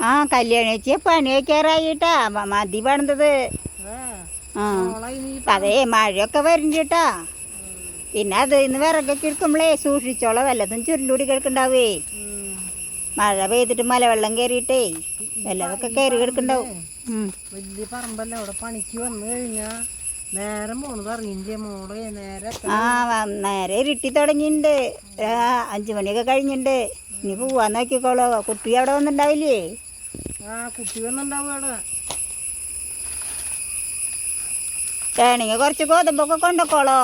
ആ കല്യാണിച്ച് വെച്ച് പണി വയ്ക്കാറായിട്ടാ മ- മതി പണിതത്. ആ അതേ മഴയൊക്കെ വരണ്ടിട്ടാ പിന്നെ അത് ഇന്ന് വിറകൊക്കെ എടുക്കുമ്പളേ സൂക്ഷിച്ചോളാം. വല്ലതും ചുരുണ്ടൂടി കിടക്കണ്ടാവേ. മഴ പെയ്തിട്ട് മലവെള്ളം കയറിയിട്ടേ വല്ലതൊക്കെ കയറി കിടക്കണ്ടാവും വലിയ പറമ്പല്ല അവിടെ പണിക്ക് വന്നു കഴിഞ്ഞാ നേരം പോണത് അറിയില്ലേ മോളെ നേരെ ആ നേരെ ഇരുട്ടി തുടങ്ങിയിട്ടുണ്ട്. അഞ്ച് മണിയൊക്കെ കഴിഞ്ഞിട്ടുണ്ട്. ഇനി പോവാൻ നോക്കിക്കോളോ. കുട്ടി അവിടെ വന്നിട്ടുണ്ടാവില്ലേ? ആ കുട്ടി വന്നുണ്ടാവും അവിടെ. വേണമെങ്കിൽ കുറച്ച് ഗോതമ്പൊക്കെ കൊണ്ടുപോക്കോളോ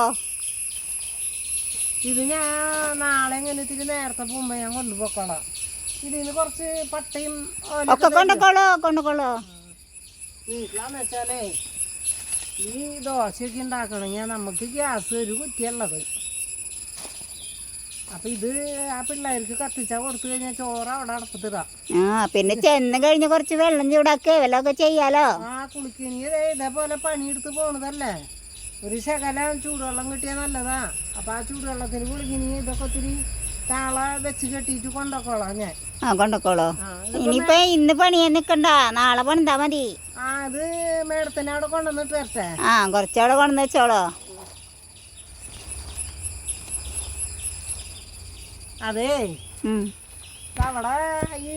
ഇത് ഞാൻ നാളെ എങ്ങനെ ഇത്തിരി നേരത്തെ പോകുമ്പോ ഞാൻ കൊണ്ടുപോക്കോളാം ഇതിന് കുറച്ച് പട്ടയും ഒക്കെ കൊണ്ടുപോക്കോളോ കൊണ്ടുപോക്കോളോ വീട്ടിലാന്ന് വെച്ചാലേ ഈ ദോശയൊക്കെ ഉണ്ടാക്കണമെങ്കിൽ നമുക്ക് ഗ്യാസ് ഒരു കുറ്റിയുള്ളത് അപ്പൊ ഇത് ആ പിള്ളേർക്ക് കത്തിച്ചാൽ കൊടുത്തു കഴിഞ്ഞാൽ ചോറ് അവിടെ അടപ്പത്തിടാം. ആ പിന്നെ ചെന്ന് കഴിഞ്ഞ് കുറച്ച് വെള്ളം ചൂടാക്കേ വല്ലതൊക്കെ ചെയ്യാലോ? ആ ഇതേപോലെ പണിയെടുത്ത് പോണതല്ലേ? ഒരു ശകലം ചൂടുവെള്ളം കിട്ടിയാൽ നല്ലതാ. അപ്പൊ ആ ചൂടുവെള്ളത്തിന് കുളിക്കിനി ഇതൊക്കെ ഒത്തിരി താള വെച്ച് കെട്ടിട്ട് കൊണ്ടോക്കോളാം ഞാൻ. ആ കൊണ്ടുപോക്കോളോ ആ ഇനിയിപ്പോ ഇന്ന് പണിയാൻ നിക്കണ്ട. നാളെ പണിതാ മതി. ആ അത് മേഡത്തിന് അവിടെ കൊണ്ടുവന്നിട്ട് വരട്ടെ? ആ കുറച്ചവിടെ കൊണ്ടുവന്ന് വെച്ചോളോ. അതേ. അവിടെ ഈ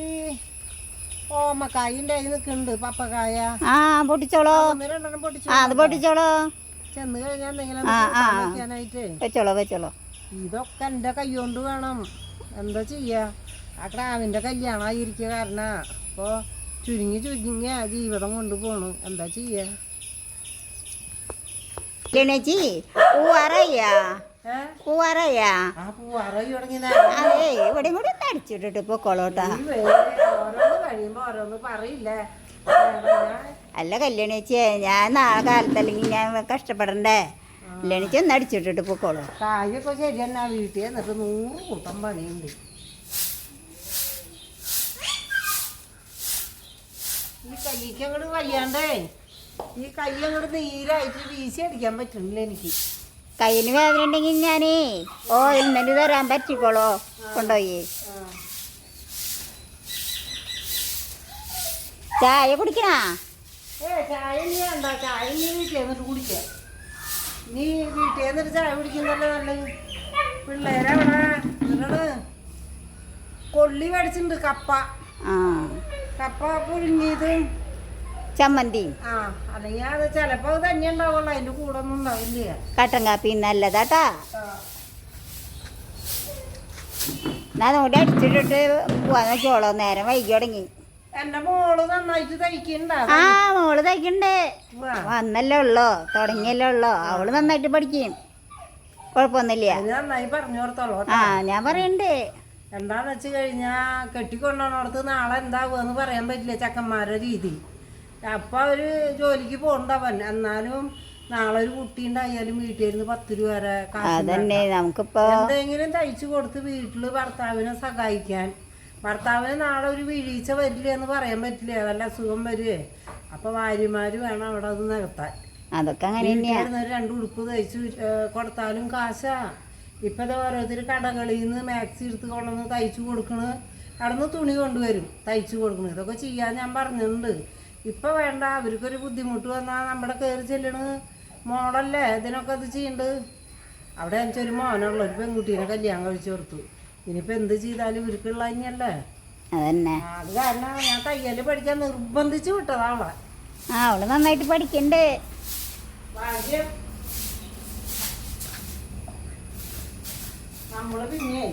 ഓമക്കായിന്റെ നിൽക്കുന്നുണ്ട് പപ്പക്കായ. ആ പൊട്ടിച്ചോളോ. ആ അത് പൊട്ടിച്ചോളോ. ചെന്ന് കഴിഞ്ഞാൽ എന്തെങ്കിലും ആ, ആ, ആ. വെച്ചോളോ വെച്ചോളോ. ഇതൊക്കെ എന്റെ കൈകൊണ്ട് വേണം. എന്താ ചെയ്യാ? ആ ക്രാവിന്റെ കല്യാണമായിരിക്കുക കാരണം. അപ്പോൾ ചുരുങ്ങി ചുരുങ്ങിയ ജീവിതം കൊണ്ടുപോണു എന്താ ചെയ്യാ? ഓ പൂവാറയ്യാ? ഏ? പൂവാറയ്യാ ആ പൂവാറ തുടങ്ങി അതേ ഇവിടെ കൂടെ ഒന്ന് അടിച്ചിട്ടിട്ട് ഇപ്പൊ പറയില്ലേ? അല്ല കല്യാണിച്ചേ ഞാൻ നാളെ കാലത്ത് അല്ലെങ്കിൽ ഞാൻ കഷ്ടപ്പെടണ്ടേ? കല്യാണിച്ച് ഒന്ന് അടിച്ചിട്ടിട്ട് ഇപ്പൊ കൊളോ ശരി തന്നെ വീട്ടിൽ എന്നിട്ട് നൂറ് കൂട്ടം പണിയുണ്ട്. ഈ കൈക്ക് അങ്ങോട്ട് വയ്യാണ്ടേ ഈ കൈ അങ്ങോട്ട് നീരായിട്ട് വീശി അടിക്കാൻ പറ്റുന്നില്ല എനിക്ക്. കയ്യിന് വേദന ഉണ്ടെങ്കിൽ ഞാൻ ഓ ഇന്നലെ തരാൻ പറ്റിക്കോളോ? കൊണ്ടുപോയി. ചായ കുടിക്കണ? ചായ നീ വേണ്ട. ചായ നീ വീട്ടിൽ നീ വീട്ടിൽ ചായ കുടിക്കുന്നല്ലേ നല്ലത്. പിള്ളേരവിടെ എന്നിട്ടാണ് കൊള്ളി മേടിച്ചിട്ടുണ്ട് കപ്പ. കപ്പ പുഴുങ്ങിയതും ചമ്മന്തി. അല്ലെങ്കിൽ അത് തന്നെ ഉണ്ടാവുള്ളൂ. കൂടെ ഒന്നും ഉണ്ടാവില്ല. കട്ടൻ കാപ്പി നല്ലതാട്ടാ എന്നാ അതുകൊണ്ട് അടിച്ചിട്ടിട്ട് പോവാൻ നോക്കിയോളോ നേരം വൈകി തുടങ്ങി. മോൾ നന്നായിട്ട് തയ്ക്കണ്ടാ. ആ മോൾ തയ്ക്കണ്ടേ. വന്നല്ലേ ഉള്ളോ? തുടങ്ങിയല്ലേ ഉള്ളോ? അവൾ നന്നായിട്ട് പഠിക്കും. കുഴപ്പമൊന്നുമില്ല. നന്നായി പറഞ്ഞു കൊടുത്തോളൂ ആ ഞാൻ പറയണ്ടേ. എന്താന്ന് വെച്ച് കഴിഞ്ഞാൽ കെട്ടിക്കൊണ്ടോണോടത്ത് നാളെ എന്താവുമെന്ന് പറയാൻ പറ്റില്ല ചക്കന്മാരുടെ രീതി. അപ്പം അവർ ജോലിക്ക് പോകണ്ടവൻ എന്നാലും നാളെ ഒരു കുട്ടി ഉണ്ടായാലും വീട്ടിലിരുന്ന് പത്ത് രൂപ വരെ അതന്നെ നമുക്കിപ്പോ എന്തെങ്കിലും തയ്ച്ചു കൊടുത്ത് വീട്ടിൽ ഭർത്താവിനെ സഹായിക്കാൻ. ഭർത്താവിന് നാളെ ഒരു വീഴ്ച വരില്ല എന്ന് പറയാൻ പറ്റില്ല? വല്ല അസുഖം വരുവേ? അപ്പൊ ഭാര്യമാര് വേണം അവിടെ അത് നികത്താൻ. അതൊക്കെ അങ്ങനെ രണ്ട് ഉടുപ്പ് തയ്ച്ച് കൊടുത്താലും കാശാ. ഇപ്പൊ ഓരോരുത്തർ കടകളിൽ നിന്ന് മാക്സി എടുത്ത് കൊണ്ടുവന്ന് തയ്ച്ചു കൊടുക്കണ്. അവിടുന്ന് തുണി കൊണ്ടുവരും തയ്ച്ചു കൊടുക്കണ്. ഇതൊക്കെ ചെയ്യാൻ ഞാൻ പറഞ്ഞിട്ടുണ്ട്. ഇപ്പൊ വേണ്ട അവർക്കൊരു ബുദ്ധിമുട്ട് വന്നാൽ നമ്മുടെ കയറി ചെല്ലണ്. മോളല്ലേ ഇതിനൊക്കെ അത് ചെയ്യണ്ട്. അവിടെ എനിക്ക് ഒരു മോനുള്ള ഒരു പെൺകുട്ടീനെ കല്യാണം കഴിച്ചു കൊടുത്തു. ഇനിയിപ്പോൾ എന്ത് ചെയ്താലും ഇവർക്കുള്ള തന്നെയല്ലേ അതന്നെ. അത് കാരണം ഞാൻ തയ്യൽ പഠിക്കാൻ നിർബന്ധിച്ചു വിട്ടതാ അവളെ. ആ അവൾ നന്നായിട്ട് പഠിക്കണ്ട്. ഭാഗ്യം. നമ്മൾ പിന്നെ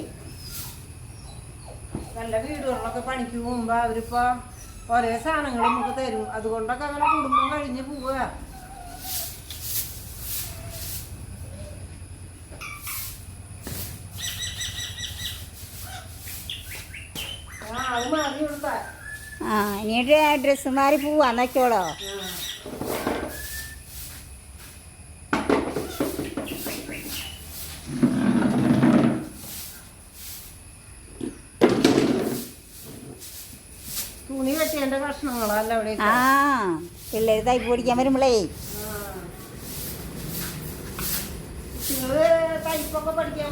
നല്ല വീടുകളിലൊക്കെ പണിക്ക് പോകുമ്പോ അവരിപ്പോ ഒരേ സാധനങ്ങൾ നമുക്ക് തരും. അതുകൊണ്ടൊക്കെ അങ്ങനെ കുടുംബം കഴിഞ്ഞ് പോവുക ആ അത് മാറി കൊടുത്താ ആ ഇനി ഡ്രസ്സ് മാറി പോവാൻ നോക്കിയോളോ തുണി കെട്ടിയതിന്റെ കഷ്ണങ്ങളല്ല അവിടെ ആ. പിള്ളേര് തൈപ്പ് വരുമ്പളേ. പഠിക്കാൻ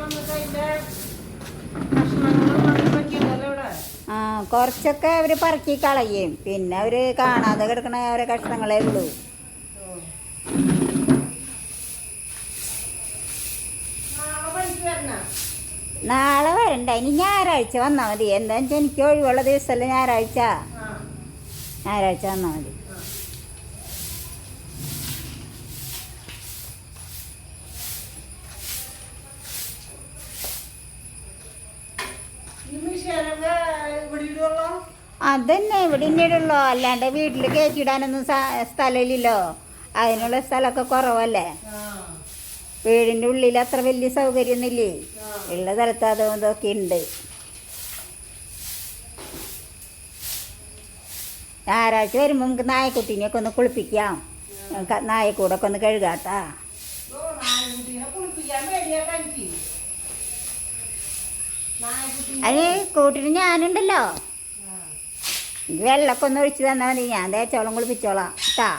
വെക്കണ്ടല്ലോ ആ കുറച്ചൊക്കെ അവർ പറക്കി കളയും. പിന്നെ അവർ കാണാതെ കിടക്കണ ഓരോ കഷ്ണങ്ങളേ ഉള്ളൂ. നാളെ വരണ്ട. ഇനി ഞായറാഴ്ച വന്നാൽ മതി. എന്താ വെച്ചാൽ എനിക്ക് ഒഴിവുള്ള ദിവസമല്ല ഞായറാഴ്ച. ഞായറാഴ്ച വന്നാൽ മതി. അതന്നെ ഇവിടെ ഇടുള്ളൂ. ഇന്നിടുള്ളൂ അല്ലാണ്ട് വീട്ടിൽ കയറ്റിയിടാനൊന്നും സ- സ്ഥലമില്ലല്ലോ. അതിനുള്ള സ്ഥലമൊക്കെ കുറവല്ലേ? വീടിന്റെ വീടിന്റെ ഉള്ളിൽ അത്ര വലിയ സൗകര്യമൊന്നുമില്ലേ? ഉള്ള സ്ഥലത്ത് അതും ഇതൊക്കെ ഉണ്ട്. ഞായറാഴ്ച വരുമ്പോൾ നമുക്ക് നായക്കുട്ടീനെയൊക്കെ ഒന്ന് കുളിപ്പിക്കാം. നായക്കൂടെ നായക്കൂടൊക്കെ ഒന്ന് കഴുകാട്ടാ. അതിന് കൂട്ടിന് ഞാനുണ്ടല്ലോ. വെള്ളമൊക്കെ ഒന്ന് ഒഴിച്ച് തന്നാൽ മതി. ഞാൻ തേച്ചോളം കുളിപ്പിച്ചോളാം. കേട്ടാ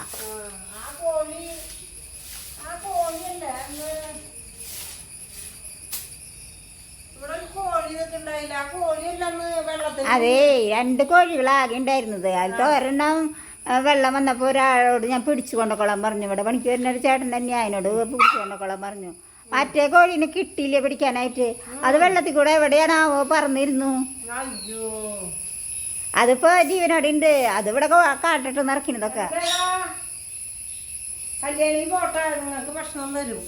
അതേ രണ്ട് കോഴികളാകെ ഉണ്ടായിരുന്നത്. അതിൽ ഒരെണ്ണം വെള്ളം വന്നപ്പോൾ ഒരാളോട് ഞാൻ പിടിച്ചു കൊണ്ടക്കോളാൻ പറഞ്ഞു. ഇവിടെ പണിക്ക് വരുന്ന ഒരു ചേട്ടൻ തന്നെ അതിനോട് പിടിച്ചു കൊണ്ടക്കോളാൻ പറഞ്ഞു. മറ്റേ കോഴീനെ കിട്ടിയില്ല പിടിക്കാനായിട്ട്? അത് വെള്ളത്തിൽ കൂടെ എവിടെയാണാവോ പറഞ്ഞിരുന്നു അതിപ്പോ ജീവനോടെ ഉണ്ട് അതിവിടെ ഇവിടെ കാട്ടിട്ട് നിറക്കുന്നതൊക്കെ എടാ, കല്യാണി പോട്ടെ നിങ്ങൾക്ക് ഭക്ഷണം തരും.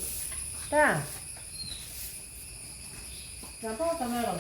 കേട്ടാ ഞാൻ പോട്ടെ മേഡം